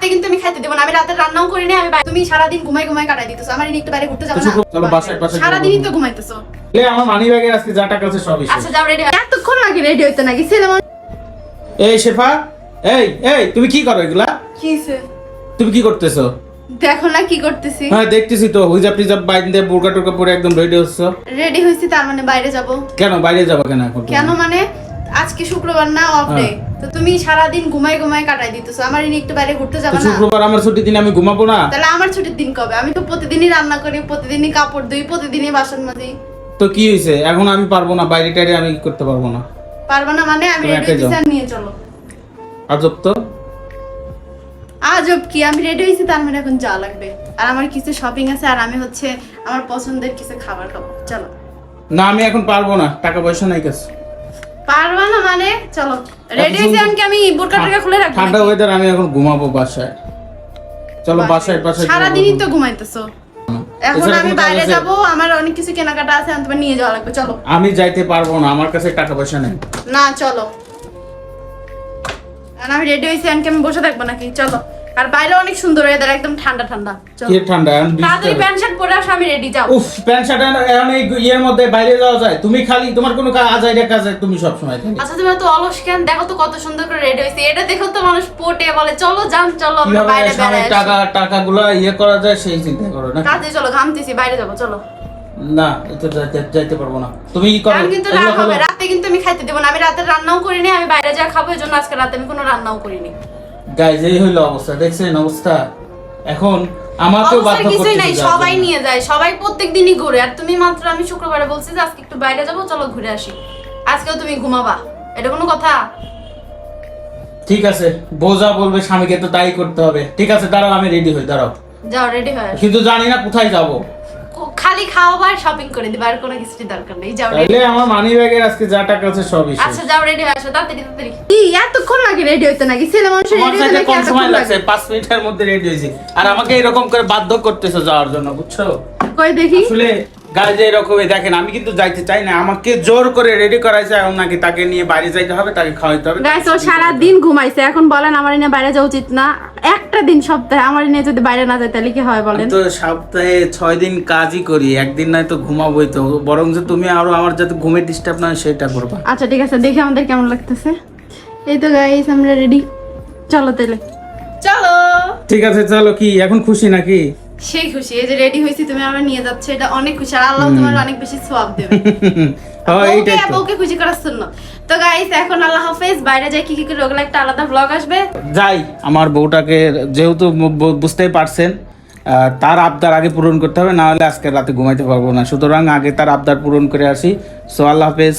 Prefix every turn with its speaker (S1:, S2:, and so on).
S1: রাতে কিন্তু আমি খাইতে দেবো না। আমি রাতে রান্নাও করি না আমি তুমি সারাদিন ঘুমাই ঘুমাই কাটাই দিতেছো। আমার একটু বাইরে ঘুরতে যাব না। সারাদিনই তো ঘুমাইতেছো।
S2: এ আমার মানি ব্যাগে আজকে যা টাকা আছে সবই
S1: আচ্ছা যাও রেডি এতক্ষণ লাগে রেডি হইতে নাকি? ছেলে
S2: এই শেফা এই এই তুমি কি করো এগুলা?
S1: কি হইছে?
S2: তুমি কি করতেছো?
S1: দেখো না কি করতেছি।
S2: হ্যাঁ দেখতেছি তো। হুইজাব টিজাব বাইন দিয়ে বোরকা টোরকা পরে একদম রেডি হচ্ছ।
S1: রেডি হয়েছি তার মানে বাইরে যাব।
S2: কেন? বাইরে যাব কেন এখন
S1: কেন মানে? আজকে শুক্রবার না অফ ডে
S2: হ্যাঁ।
S1: তো তুমি সারাদিন ঘুমাই ঘুমাই কাটাই দিতেছো। আমার এনে একটু বাইরে ঘুরতে যাবে না?
S2: শুক্রবার আমার ছুটির দিন আমি ঘুমাবো না?
S1: তাহলে আমার ছুটির দিন কবে? আমি তো প্রতিদিনই রান্না করি প্রতিদিনই কাপড় ধুই প্রতিদিনই বাসন মাজি।
S2: তো কি হয়েছে? এখন আমি পারব না বাইরে টাইরে আমি করতে পারব না।
S1: পারব না মানে? আমি রেডি
S2: যাও।
S1: আর নিয়ে চলো।
S2: আজব তো।
S1: আজব কি? আমি রেডি হয়েছি তার মানে এখন যা লাগবে। আর আমার কিছু শপিং আছে আর আমি হচ্ছে আমার পছন্দের কিছু খাবার খাব। চলো।
S2: না আমি এখন পারব না টাকা পয়সা নাই কাছে।
S1: পারবা না মানে? চলো রেডি হয়েছি এমনকি আমি বোরকা টোরকা খুলে রাখব
S2: ঠান্ডা ওয়েদার আমি এখন ঘুমাবো বাসায়। চলো বাসায়। বাসায়
S1: সারাদিনই তো ঘুমাইতেছো। এখন আমি বাইরে? যাব আমার অনেক কিছু কেনাকাটা আছে আমি তোমার নিয়ে যাওয়া লাগবে চলো।
S2: আমি যাইতে পারব না আমার কাছে টাকা পয়সা নেই।
S1: না চলো। আমি রেডি হয়েছি আমি বসে থাকব নাকি? চলো। আর বাইরে অনেক সুন্দর ওয়েদার একদম ঠান্ডা ঠান্ডা।
S2: কি ঠান্ডা?
S1: তাড়াতাড়ি প্যান্ট শার্ট পরে আসো আমি রেডি যাও।
S2: উফ প্যান্ট শার্ট এখন এই ইয়ের মধ্যে বাইরে যাওয়া যায়। তুমি খালি তোমার কোনো কাজ আজাইরা কাজ তুমি সব সময়
S1: আচ্ছা তুমি তো অলস কেন? দেখো তো কত সুন্দর করে রেডি হয়েছে। এটা দেখো তো মানুষ পটে বলে চলো যান চলো আমরা বাইরে বেড়াই
S2: টাকা টাকাগুলো ইয়ে করা যায় সেই চিন্তা করো না।
S1: কাজে চলো ঘামতেছি বাইরে যাব চলো।
S2: না এটা যাইতে পারব না। তুমি কি করো?
S1: কিন্তু রাত হবে। রাতে কিন্তু আমি খাইতে দেবো না। আমি রাতে রান্নাও করিনি আমি বাইরে যা খাব এই জন্য আজকে রাতে আমি কোনো রান্নাও করিনি।
S2: গাইজ এই হইল অবস্থা দেখছেন অবস্থা? এখন আমাকেও
S1: অবস্থার
S2: বাধ্য করতে
S1: নাই সবাই নিয়ে যায় সবাই প্রত্যেক দিনই ঘুরে। আর তুমি মাত্র আমি শুক্রবারে বলছি যে আজকে একটু বাইরে যাব চলো ঘুরে আসি। আজকেও তুমি ঘুমাবা এটা কোনো কথা?
S2: ঠিক আছে বোঝা বলবে স্বামীকে তো তাই করতে হবে। ঠিক আছে দাঁড়াও আমি রেডি হই দাঁড়াও।
S1: যাও রেডি হয়ে।
S2: কিন্তু জানি না কোথায় যাব।
S1: খালি খাওয়াবা আর শপিং করে দিবা আর কোনো কিছুর দরকার নেই। যাও।
S2: তাইলে আমার মানি ব্যাগের আজকে যা টাকা আছে সবই।
S1: আচ্ছা যাও রেডি হয়ে আসো তাড়াতাড়ি তাড়াতাড়ি। কি এতক্ষণ লাগে রেডি হইতে নাকি? ছেলে
S2: তোমার
S1: রেডি হইতে নাকি
S2: কম সময় লাগছে
S1: লাগে?
S2: পাঁচ মিনিটের মধ্যে রেডি হয়েছি। আর আমাকে এরকম করে বাধ্য করতেছো যাওয়ার জন্য বুঝছ?
S1: কই দেখি।
S2: আসলে গাড়ি যে এরকমই দেখেন আমি কিন্তু যাইতে চাই না। আমাকে জোর করে রেডি করাইছে এখন নাকি তাকে নিয়ে বাইরে যাইতে হবে তাকে খাওয়াইতে হবে।
S1: গাইস ও সারা দিন ঘুমাইছে। এখন বলেন আমার এনে বাইরে যাওয়া উচিত না। একটা দিন সপ্তাহে আমার নিয়ে যদি বাইরে না যায় তাহলে কি হয় বলেন?
S2: তো সপ্তাহে ছয় দিন কাজই করি একদিন নয় তো ঘুমাবোই তো। বরং যে তুমি আরও আমার যাতে ঘুমে ডিস্টার্ব না হয় সেটা করব।
S1: আচ্ছা ঠিক আছে দেখি আমাদের কেমন লাগতেছে। এই তো গাইস আমরা রেডি চলো তাহলে। চলো।
S2: ঠিক আছে চলো কি এখন খুশি নাকি?
S1: সেই খুশি এই যে রেডি হয়েছি তুমি আমরা নিয়ে যাচ্ছ এটা অনেক খুশি আর আল্লাহ তোমার অনেক বেশি সোয়াব দেবে।
S2: হ্যাঁ
S1: বউকে খুশি করার জন্য। তো গাইস এখন আল্লাহ হাফেজ বাইরে যাই কি কি করে ওগুলো একটা আলাদা ব্লগ আসবে।
S2: যাই আমার বউটাকে যেহেতু বুঝতেই পারছেন তার আবদার আগে পূরণ করতে হবে না হলে আজকে রাতে ঘুমাইতে পারব না। সুতরাং আগে তার আবদার পূরণ করে আসি। সো আল্লাহ হাফেজ।